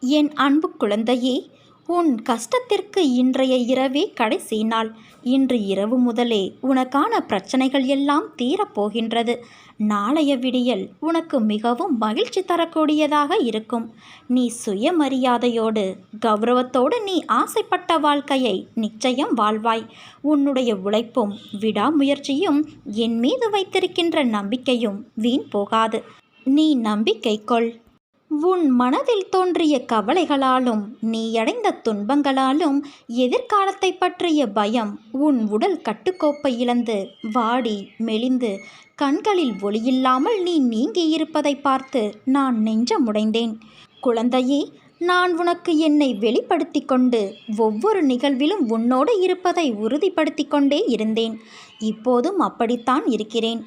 என் அன்பு குழந்தையே உன் கஷ்டத்திற்கு இன்றைய இரவே கடைசி நாள். இன்று இரவு முதலே உனக்கான பிரச்சனைகள் எல்லாம் தீரப்போகின்றது நாளைய விடியல் உனக்கு மிகவும் மகிழ்ச்சி தரக்கூடியதாக இருக்கும். நீ சுயமரியாதையோடு கௌரவத்தோடு நீ ஆசைப்பட்ட வாழ்க்கையை நிச்சயம் வாழ்வாய். உன்னுடைய உழைப்பும் விடாமுயற்சியும் என் மீது வைத்திருக்கின்ற நம்பிக்கையும் வீண் போகாது. நீ நம்பிக்கை கொள். உன் மனதில் தோன்றிய கவலைகளாலும் நீ அடைந்த துன்பங்களாலும் எதிர்காலத்தை பற்றிய பயம் உன் உடல் கட்டுக்கோப்பை இழந்து வாடி மெலிந்து கண்களில் ஒளியில்லாமல் நீ நீங்கி இருப்பதை பார்த்து நான் நெஞ்சமுடைந்தேன். குழந்தையே நான் உனக்கு என்னை வெளிப்படுத்தி கொண்டு ஒவ்வொரு நிகழ்விலும் உன்னோடு இருப்பதை உறுதிப்படுத்தி கொண்டே இருந்தேன். இப்போதும் அப்படித்தான் இருக்கிறேன்.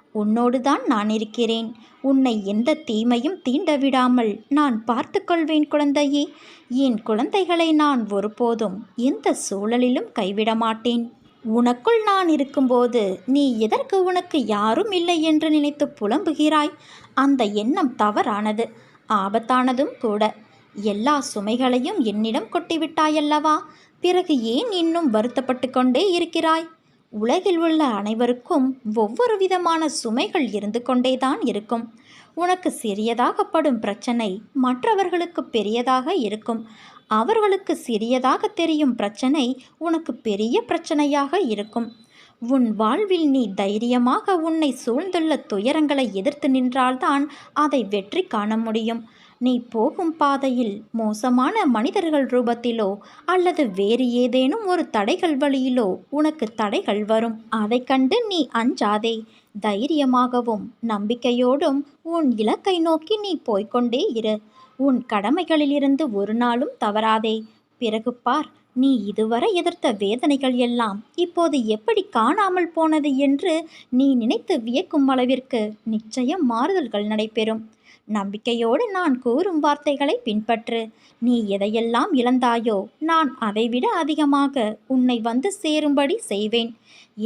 உன்னோடுதான் நான் இருக்கிறேன். உன்னை எந்த தீமையும் தீண்ட விடாமல் நான் பார்த்து கொள்வேன் குழந்தையே. என் குழந்தைகளை நான் ஒருபோதும் எந்த சூழலிலும் கைவிட மாட்டேன் உனக்குள் நான் இருக்கும்போது நீ எதற்கு உனக்கு யாரும் இல்லை என்று நினைத்து புலம்புகிறாய்? அந்த எண்ணம் தவறானது. ஆபத்தானதும் கூட. எல்லா சுமைகளையும் என்னிடம் கொட்டிவிட்டாயல்லவா? பிறகு ஏன் இன்னும் வருத்தப்பட்டு கொண்டே இருக்கிறாய்? உலகில் உள்ள அனைவருக்கும் ஒவ்வொரு விதமான சுமைகள் இருந்து கொண்டேதான் இருக்கும். உனக்கு சிறியதாகப்படும் பிரச்சனை மற்றவர்களுக்கு பெரியதாக இருக்கும். அவர்களுக்கு சிறியதாக தெரியும் பிரச்சனை உனக்கு பெரிய பிரச்சனையாக இருக்கும். உன் வாழ்வில் நீ தைரியமாக உன்னை சூழ்ந்துள்ள துயரங்களை எதிர்த்து நின்றால்தான் அதை வெற்றி காண முடியும். நீ போகும் பாதையில் மோசமான மனிதர்கள் ரூபத்திலோ அல்லது வேறு ஏதேனும் ஒரு தடைகள் வழியிலோ உனக்கு தடைகள் வரும். அதை கண்டு நீ அஞ்சாதே. தைரியமாகவும் நம்பிக்கையோடும் உன் இலக்கை நோக்கி நீ போய்கொண்டே இரு. உன் கடமைகளிலிருந்து ஒரு நாளும் தவறாதே. பிறகு பார் நீ இதுவரை எதிர்த்த வேதனைகள் எல்லாம் இப்போது எப்படி காணாமல் போனது என்று நீ நினைத்து வியக்கும் அளவிற்கு நிச்சயம் மாறுதல்கள் நடைபெறும். நம்பிக்கையோடு நான் கூறும் வார்த்தைகளை பின்பற்று. நீ எதையெல்லாம் இழந்தாயோ நான் அதைவிட அதிகமாக உன்னை வந்து சேரும்படி செய்வேன்.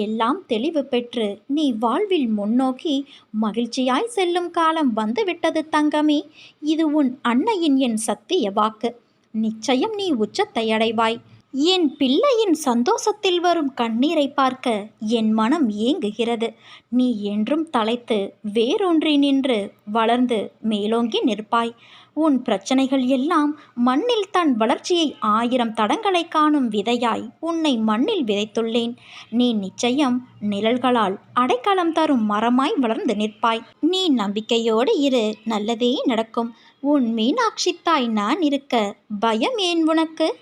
எல்லாம் தெளிவு பெற்று நீ வாழ்வில் முன்னோக்கி மகிழ்ச்சியாய் செல்லும் காலம் வந்துவிட்டது தங்கமே. இது உன் அன்னையின் என் சத்திய வாக்கு. நிச்சயம் நீ உச்சத்தை அடைவாய். என் பிள்ளையின் சந்தோஷத்தில் வரும் கண்ணீரை பார்க்க என் மனம் ஏங்குகிறது. நீ என்றும் தலைத்து வேறொன்றி நின்று வளர்ந்து மேலோங்கி நிற்பாய். உன் பிரச்சனைகள் எல்லாம் மண்ணில் தன் வளர்ச்சியை ஆயிரம் தடங்களை காணும் விதையாய் உன்னை மண்ணில் விதைத்துள்ளேன். நீ நிச்சயம் நிழல்களால் அடைக்கலம் தரும் மரமாய் வளர்ந்து நிற்பாய். நீ நம்பிக்கையோடு இரு நல்லதே நடக்கும். உன் மீனாட்சி தாய் நான் இருக்க பயம் ஏன் உனக்கு?